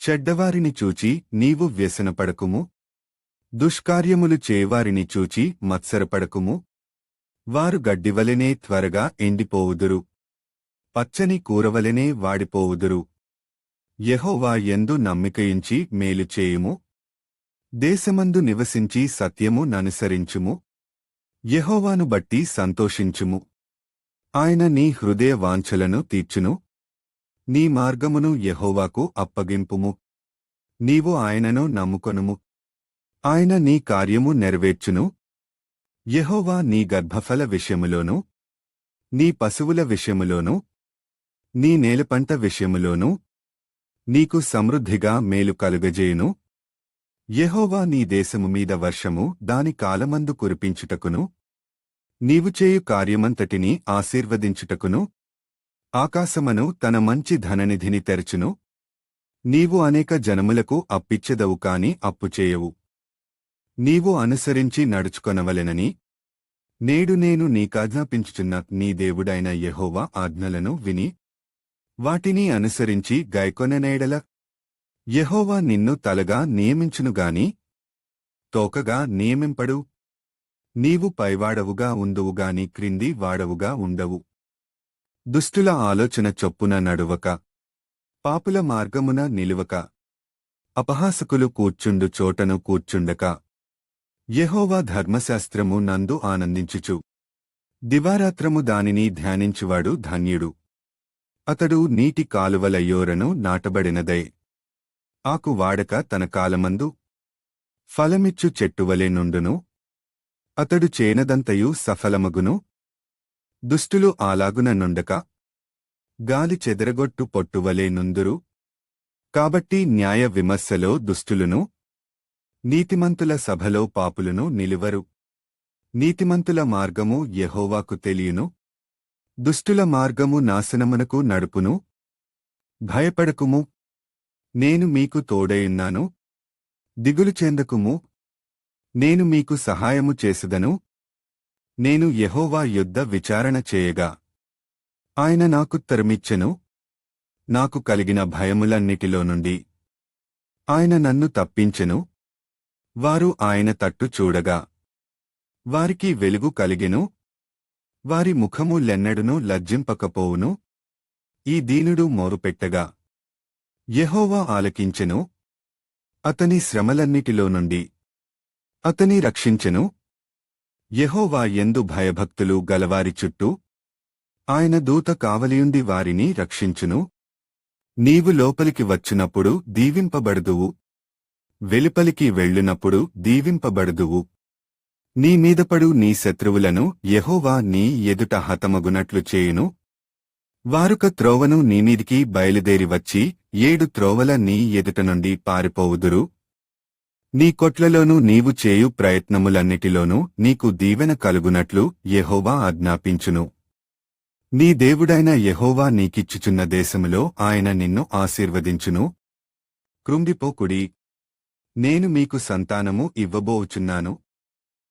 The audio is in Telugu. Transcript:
చెడ్డవారిని చూచి నీవు వ్యసనపడకుము? దుష్కార్యములు చేవారిని చూచి మత్సరపడకుము? వారు గడ్డివలెనే త్వరగా ఎండిపోవుదురు. పచ్చని కూరవలెనే వాడిపోవుదురు. యహోవా ఎందు నమ్మికయించి మేలు చేయుము? దేశమందు నివసించి సత్యము ననుసరించుము? యహోవాను బట్టి సంతోషించుము? ఆయన నీ హృదయ వాంఛలను తీర్చును? నీ మార్గమును యహోవాకు అప్పగింపుము. నీవు ఆయనను నమ్ముకొనుము. ఆయన నీ కార్యము నెరవేర్చును. యహోవా నీ గర్భఫల విషయములోను నీ పశువుల విషయములోను నీ నేలపంట విషయములోను నీకు సమృద్ధిగా మేలు కలుగజేయును. యహోవా నీ దేశము మీద వర్షము దాని కాలమందు కురిపించుటకును. నీవు చేయు కార్యమంతటిని ఆశీర్వదించుటకును. ఆకాశమను తన మంచి ధననిధిని తెరచును. నీవు అనేక జనములకు అప్పిచ్చెదవు కాని అప్పు చేయవు. నీవు అనుసరించి నడుచుకొనవలెనని. నేడు నేను నీకాజ్ఞాపించుచున్న నీ దేవుడైన యహోవా ఆజ్ఞలను విని వాటిని అనుసరించి గైకొననేడల యహోవా నిన్ను తలగా నియమించునుగాని తోకగా నియమింపడు. నీవు పైవాడవుగా ఉందువుగాని క్రింది వాడవుగా ఉండవు. దుష్టుల ఆలోచన చొప్పున నడువక పాపుల మార్గమున నిలువక అపహాసకులు కూర్చుండు చోటను కూర్చుండక యెహోవా ధర్మశాస్త్రము నందు ఆనందించుచు. దివారాత్రము దానిని ధ్యానించువాడు ధన్యుడు. అతడు నీటి కాలువలయ్యోరను నాటబడినదై ఆకు వాడక తన కాలమందు ఫలమిచ్చు చెట్టువలె నుండును అతడు చేనదంతయు సఫలమగును దుష్టులు ఆలాగున నుండక? గాలి చెదరగొట్టు పొట్టువలే నుందురు? కాబట్టి న్యాయ విమర్శలో దుష్టులను నీతిమంతుల సభలో పాపులను నిలువరు? నీతిమంతుల మార్గము యహోవాకు తెలియను? దుష్టుల మార్గము నాశనమునకు నడుపును? భయపడకుము? నేను మీకు తోడయున్నాను? దిగులు చెందకుము? నేను మీకు సహాయము చేసెదను? నేను యహోవా యుద్ధ విచారణ చేయగా ఆయన నాకు తరిమిచ్చెను. నాకు కలిగిన భయములన్నిటిలో నుండి ఆయన నన్ను తప్పించెను. వారు ఆయన తట్టు చూడగా వారికి వెలుగు కలిగెను. వారి ముఖము లెన్నడును లజ్జింపకపోవును. ఈ దీనుడు మోరుపెట్టగా యహోవా ఆలకించెను. అతని శ్రమలన్నిటిలో నుండి అతని రక్షించెను. యెహోవా ఎందు భయభక్తులు గలవారి చుట్టూ ఆయన దూత కావలియుండి వారిని రక్షించును. నీవు లోపలికి వచ్చినప్పుడు దీవింపబడుదువు. వెలుపలికి వెళ్ళునప్పుడు దీవింపబడుదువు. నీ మీదపడు నీ శత్రువులను యెహోవా నీ ఎదుట హతమగునట్లు చేయును. వారుక త్రోవను నీమీదికి బయలుదేరి వచ్చి ఏడు త్రోవల నీ ఎదుట నుండి పారిపోవుదురు. నీ కొట్లలోనూ నీవు చేయు ప్రయత్నములన్నిటిలోనూ నీకు దీవెన కలుగునట్లు యెహోవా ఆజ్ఞాపించును. నీ దేవుడైన యెహోవా నీకిచ్చుచున్న దేశములో ఆయన నిన్ను ఆశీర్వదించును. కృంగిపోకుడి. నేను మీకు సంతానము ఇవ్వబోచున్నాను.